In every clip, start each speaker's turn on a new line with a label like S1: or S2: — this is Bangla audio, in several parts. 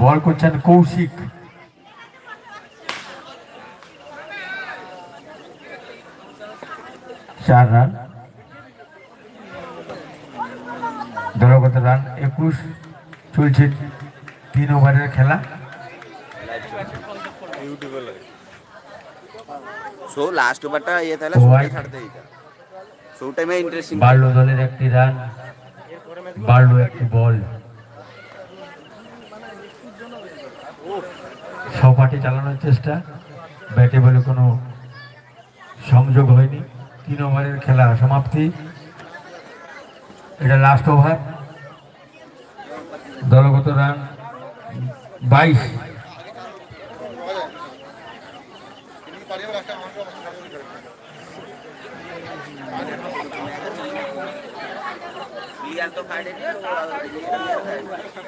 S1: বল করছেন কৌশিক। চার রান। দলগত রান? একুশ। চলছে তিন ওভারের খেলা।
S2: সো লাস্ট ওভারটা ইয়ে তাহলে. শোটাই ছাড়তে দিতা টাইমে ইন্টারেস্টিং
S1: বাড়লো দলের একটি রান। বাড়লো একটি বল। সপাটে চালানোর চেষ্টা। ব্যাটে বলে কোনো সংযোগ হয়নি। তিন ওভারের খেলা সমাপ্তি। এটা লাস্ট ওভার দলগত রান বাইশ।
S2: তো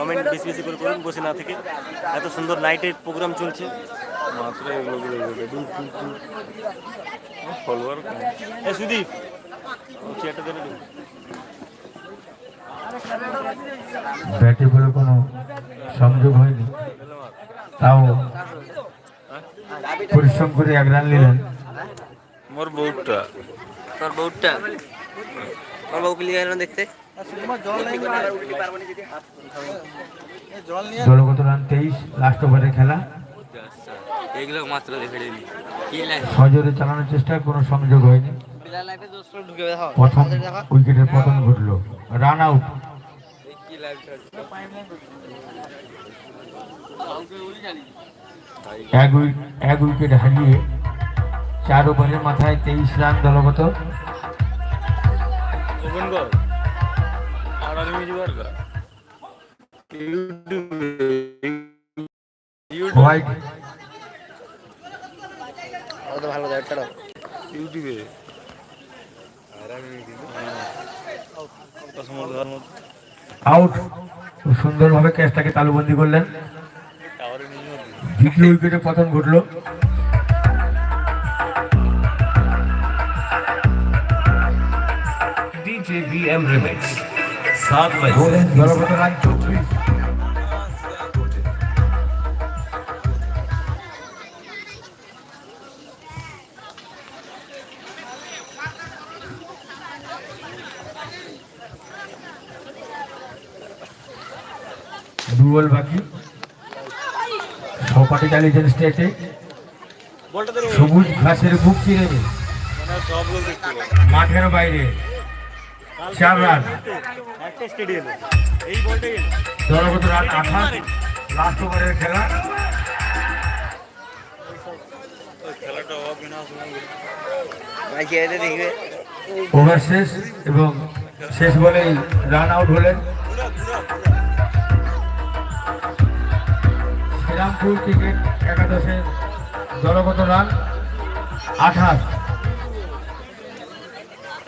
S3: কমেন্ট বেশি বেশি করে করুন বসে না থেকে। এত সুন্দর নাইটের প্রোগ্রাম চলছে।
S4: মাত্র এগুলো ফলোয়ার
S3: এ সুদীপ ও চেয়ারটা ধরে দিন
S1: ব্যাটে বলে কোনো সংযোগ হয়নি। তাও পরিশ্রম করে এক রান নিলেন।
S4: মোর বউটা।
S2: তোর বউটা? তোর বউ ক্লিয়ার না দেখতে?
S1: দলগত রান তেইশ লাস্ট ওভারের খেলা
S2: এগুলো মাত্র
S1: সজোরে চালানোর চেষ্টা কোনো সংযোগ হয়নি। প্রথম উইকেটের পতন ঘটলো। রান আউট এক উইক এক উইকেট হারিয়ে চার ওভারের মাথায় তেইশ রান দলগত।
S2: ভালো যায় ছাড়ো।
S4: ইউটিউবে। আর আমি
S1: আউট খুব সুন্দরভাবে ক্যাচটাকে তালুবন্দি করলেন। দ্বিতীয় উইকেটে পতন ঘটলো।
S5: DJ VM Remix
S1: দুবল বাকি। সপাটি চালিয়েছেন স্টেটে সবুজ ঘাসের বুক চিরে। মাঠের বাইরে। চার রান। দলগত রান আঠাশ লাস্ট ওভারের খেলা। ওভার শেষ এবং শেষ বলেই রান আউট হলেন। শ্রীরামপুর ক্রিকেট একাদশে দলগত রান আঠাশ।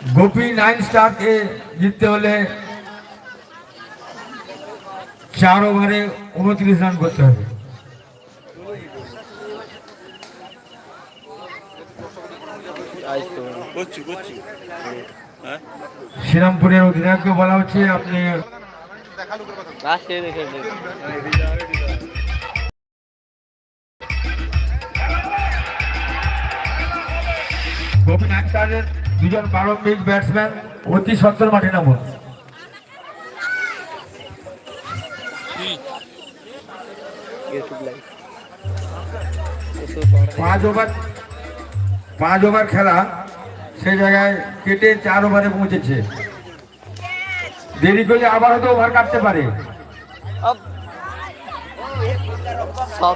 S1: গোপী নাইন স্টারকে জিততে হলে চার ওভারে উনত্রিশ রান করতে হবে। শ্রীরামপুরের অধিনায়ককে বলা হচ্ছে আপনি গোপী নাইন স্টারের দুজন প্রারম্ভিক ব্যাটসম্যান অতি সত্তর মাঠে নামুন। পাঁচ ওভার পাঁচ ওভার খেলা সেই জায়গায় কেটে চার ওভারে পৌঁছেছে। দেরি করলে আবার হয়তো ওভার কাটতে পারে।
S2: সব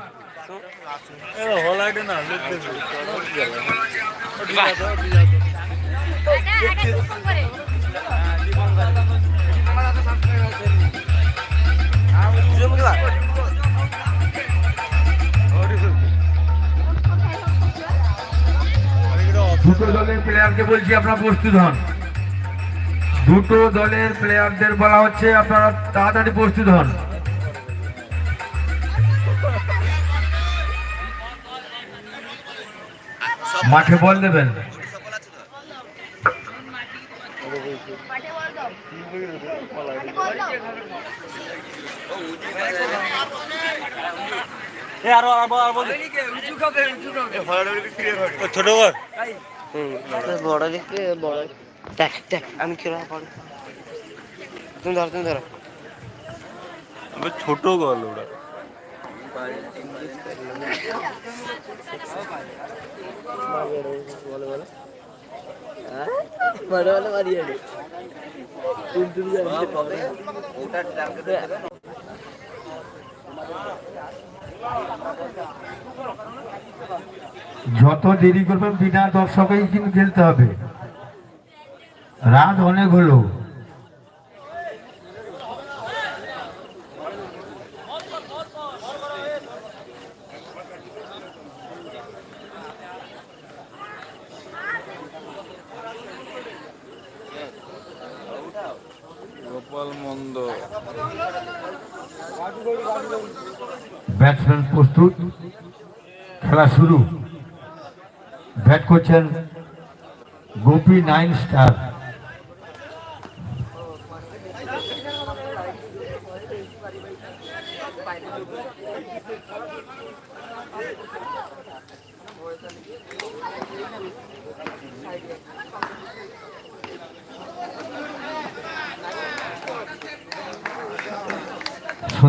S1: দুটো দলের প্লেয়ারকে বলছি, আপনারা প্রস্তুত হন। দুটো দলের প্লেয়ারদের বলা হচ্ছে, আপনারা তাড়াতাড়ি প্রস্তুত হন। মাঠে বল দেবেন।
S4: ছোট
S2: বড় দেখতে বড়। দেখ দেখ আমি পড় তুমি ধরো তুমি ধরো।
S4: ছোট ঘর ওটা।
S1: যত দেরি করবেন বিনা দর্শকেই কিন্তু খেলতে হবে। রাত অনেক হলো। ব্যাটসম্যান প্রস্তুত। খেলা শুরু। ব্যাট করছেন গোপী নাইন স্টার।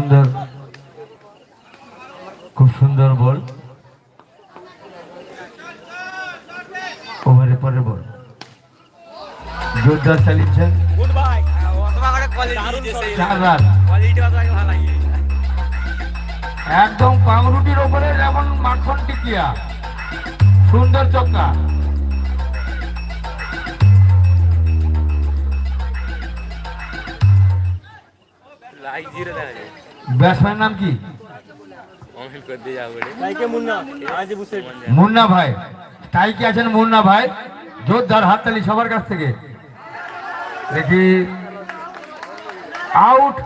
S1: সুন্দর, খুব সুন্দর বল। ওভারের পরের বল। জোরদার চালিয়েছেন একদম পাংরুটির ওপরে যেমন মাখন টিকিয়া। সুন্দর চক্কা। ব্যাটসম্যান নাম কি? মুন্না ভাই। স্ট্রাইকে আছেন মুন্না ভাই? জোরদার হাততালি সবার কাছ থেকে। দেখি। আউট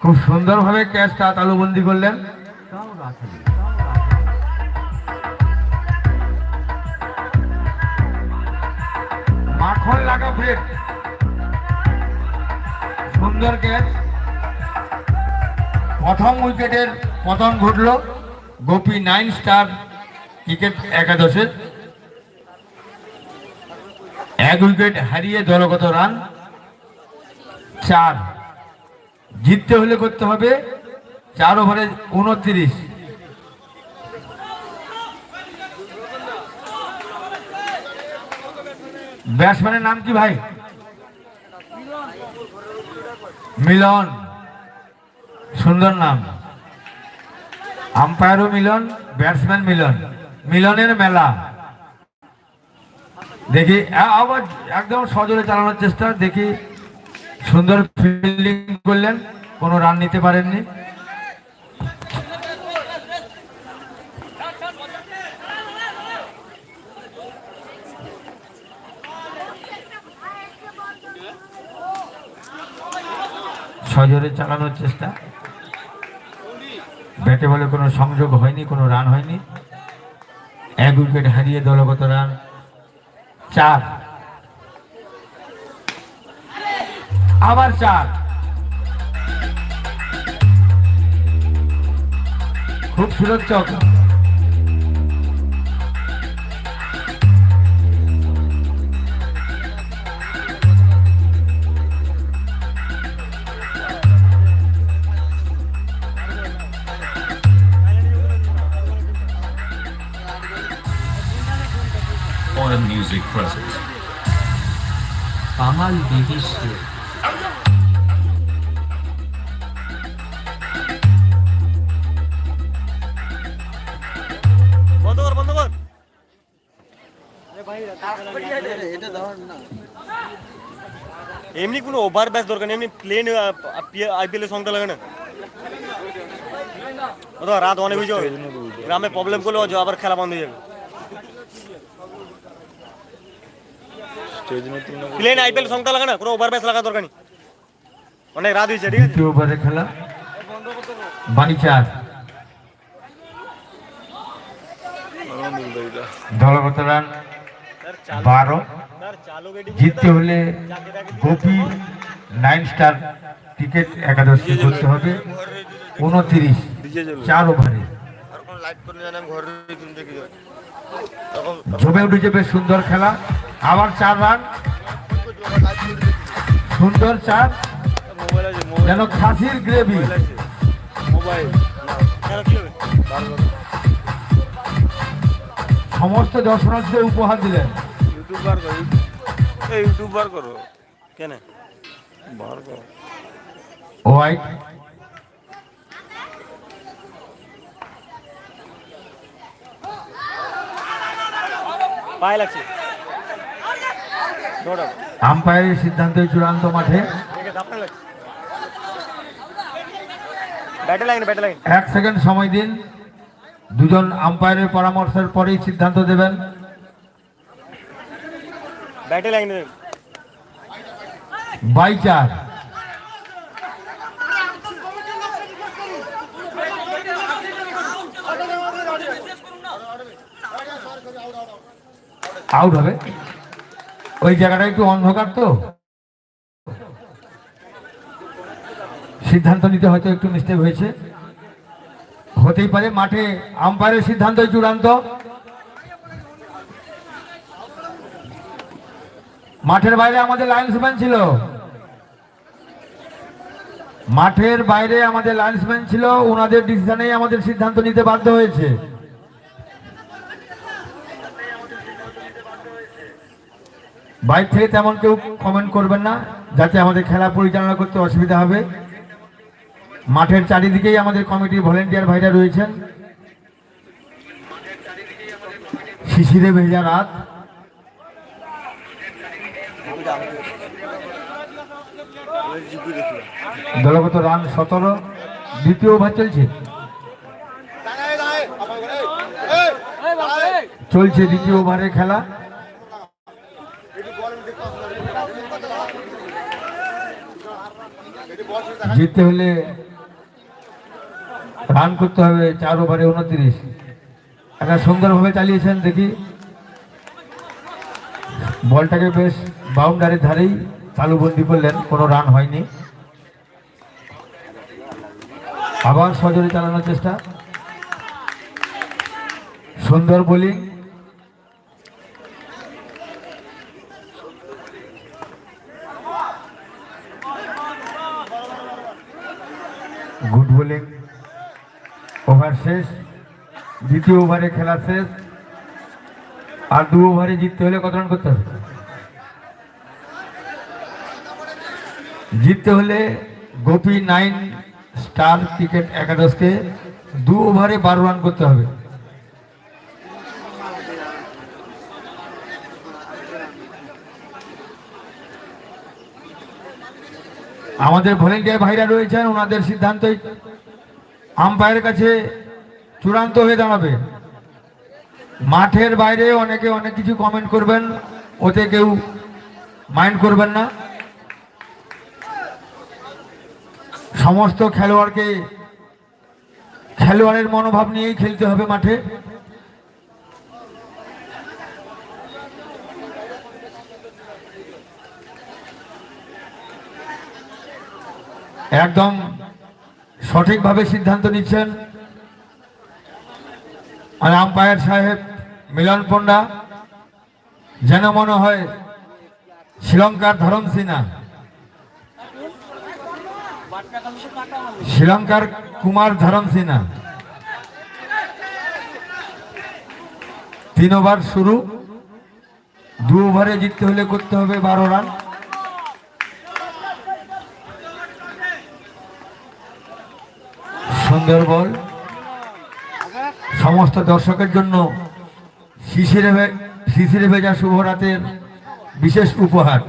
S1: খুব সুন্দরভাবে ক্যাচটা তালুবন্দি করলেন। মাখন লাগা ব্রেক সুন্দর ক্যাচ প্রথম উইকেটের পতন ঘটল। গোপী নাইন স্টার ক্রিকেট একাদশের। এক উইকেট হারিয়ে দলগত রান। চার। জিততে হলে করতে হবে চার ওভারে উনত্রিশ। ব্যাটসম্যানের নাম কি ভাই? মিলন। সুন্দর নাম। আম্পায়ারও মিলন, ব্যাটসম্যান মিলন। মিলনের মেলা। দেখি আবার একদম সজোরে চালানোর চেষ্টা, দেখি সুন্দর ফিল্ডিং করলেন, কোনো রান নিতে পারেননি। সজোরে চালানোর চেষ্টা। ব্যাটে বলে কোনো সংযোগ হয়নি, কোনো রান হয়নি। এক উইকেট হারিয়ে দলগত রান, চার। আবার চার। খুব সুরক্ষক
S5: music presents Kamal
S3: এমনি কোনো ওভার ব্যাচ দরকার নেই এমনি প্লেন আইপিএল এর সংটা লাগে না রাত অনেক হয়েছে। গ্রামে প্রবলেম করলে আবার খেলা বন্ধ হয়ে যাবে। প্লেন আইপিএল সংটা লাগে না কোনো ওভার লাগা দরকার নেই। অনেক রাত হয়েছে ঠিক আছে?
S1: ওভারে খেলা। বাই চার দলগত রান। বারো। জিততে হলে গোপী নাইন স্টার ক্রিকেট একাদশকে করতে হবে। উনত্রিশ চার ওভারে জমে উঠেছে বেশ সুন্দর খেলা। আবার চার রান। সুন্দর চার। যেন খাসির গ্রেভি সমস্ত দর্শনার্থীদের উপহার দিলেন।
S4: ইউটিউব বার কর এই ইউটিউব বার করো।
S3: কেন?
S4: বার কর।
S1: হোয়াইট।
S3: পায়ে লাগছে।
S1: আম্পায়ারের সিদ্ধান্তই চূড়ান্ত মাঠে এক সেকেন্ড সময় দিন। দুজন আম্পায়ারের পরামর্শের পরেই সিদ্ধান্ত দেবেন। বাই চার। আউট হবে। ওই জায়গাটা একটু অন্ধকার তো। সিদ্ধান্ত নিতে হয়তো একটু মিস্টেক হয়েছে। হতেই পারে মাঠে আম্পায়ারের সিদ্ধান্ত চূড়ান্ত। মাঠের বাইরে আমাদের লাইন্সম্যান ছিল। মাঠের বাইরে আমাদের লাইন্সম্যান ছিল, ওনাদের ডিসিশনেই আমাদের সিদ্ধান্ত নিতে বাধ্য হয়েছে। বাইরে থেকে তেমন কেউ কমেন্ট করবেন না, যাতে আমাদের খেলা পরিচালনা করতে অসুবিধা হবে। মাঠের চারিদিকেই আমাদের কমিটির ভলেন্টিয়ার ভাইরা রয়েছেন। শিশিরে ভেজা রাত। দলগত রান সতেরো, দ্বিতীয় ওভার চলছে। চলছে দ্বিতীয় ওভারে খেলা। জিততে হলে রান করতে হবে চার ওভারে উনত্রিশ। একটা সুন্দরভাবে চালিয়েছেন, দেখি। বলটাকে বেশ বাউন্ডারির ধারেই চালুবন্দি করলেন, কোনো রান হয়নি। আবার সজোরে চালানোর চেষ্টা। সুন্দর বোলিং গুড বোলিং। ওভার শেষ। দ্বিতীয় ওভারে খেলা শেষ। আর দু ওভারে জিততে হলে কত রান করতে হবে? জিততে হলে গোপী নাইন স্টার ক্রিকেট একাদশকে দু ওভারে বারো রান করতে হবে। আমাদের ভলেন্টিয়ার ভাইরা রয়েছেন, ওনাদের সিদ্ধান্তই আম্পায়ারের কাছে চূড়ান্ত হয়ে দাঁড়াবে। মাঠের বাইরে অনেকে অনেক কিছু কমেন্ট করবেন, ওতে কেউ মাইন্ড করবেন না। সমস্ত খেলোয়াড়কে, খেলোয়াড়ের মনোভাব নিয়েই খেলতে হবে মাঠে। একদম সঠিকভাবে সিদ্ধান্ত নিচ্ছেন। আর আম্পায়ার সাহেব, মিলন পণ্ডা, যেন মনে হয় শ্রীলঙ্কার ধরম সিনহা। শ্রীলঙ্কার কুমার ধরম সিনহা। তিন ওভার শুরু। দু ওভারে জিততে হলে করতে হবে বারো রান। সুন্দর বল। সমস্ত দর্শকের জন্য শিশিরে শিশিরে ভেজা শুভরাতের বিশেষ উপহার।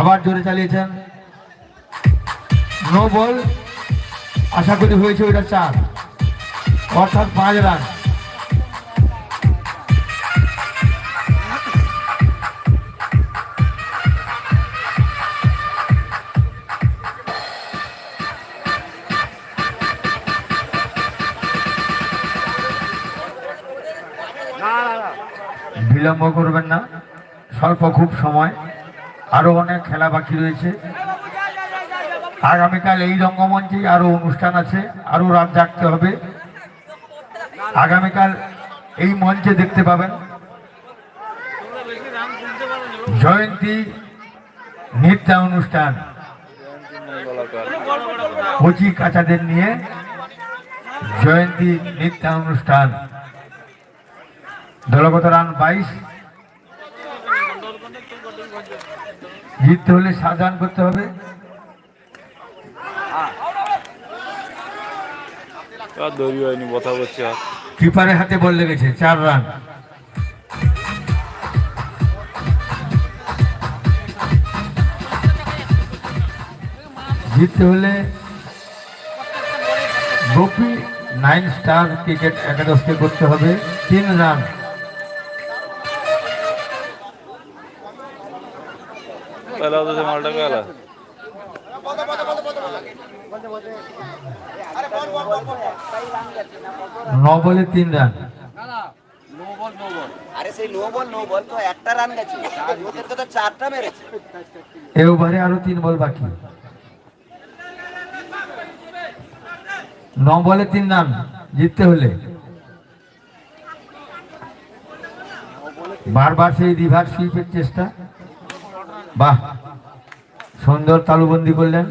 S1: আবার জোরে চালিয়েছেন। নো বল আশা করি হয়েছে ওইটা চার। অর্থাৎ পাঁচ রান। বিলম্ব করবেন না। স্বল্প খুব সময়। আরও অনেক খেলা বাকি রয়েছে। আগামীকাল এই রঙ্গমঞ্চে আরও অনুষ্ঠান আছে। আরও রাত জাগতে হবে। আগামীকাল এই মঞ্চে দেখতে পাবেন। জয়ন্তী নৃত্য অনুষ্ঠান। কচি কাচাদের নিয়ে জয়ন্তী নৃত্য অনুষ্ঠান। দলগত রান বাইশ। জিততে হলে সাত রান করতে হবে। কিপারের হাতে বল লেগেছে চার রান। জিততে হলে গোপী নাইন স্টার ক্রিকেট একাদশকে করতে হবে। তিন রান।
S2: গেছে। ওদেরকে তো চারটা মেরেছে।
S1: এ ওভারে আরও তিন বল বাকি। ন বলে তিন রান জিততে হলে। বারবার সেই রিভার সুইপের চেষ্টা। বাহ। সুন্দর তালুবন্দি করলেন।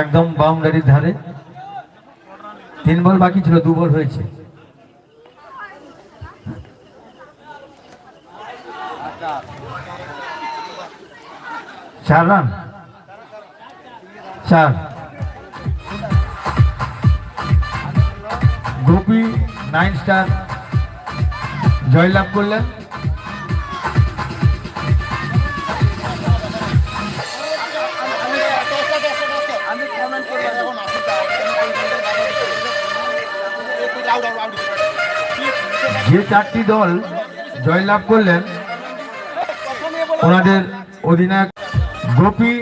S1: একদম বাউন্ডারির ধারে। তিন বল বাকি ছিল, দু বল হয়েছে। চার রান। চার। গোপী, নাইন স্টার, জয়লাভ করলেন। যে চারটি দল জয়লাভ করলেন, ওনাদের অধিনায়ক গোপী,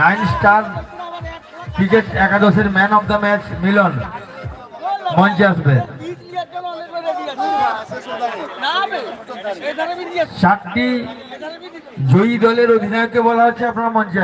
S1: নাইন স্টার, ক্রিকেট একাদশের man of the match Milan মঞ্চে আসবে। চারটি জয়ী দলের অধিনায়ককে বলা হচ্ছে, আপনারা মঞ্চে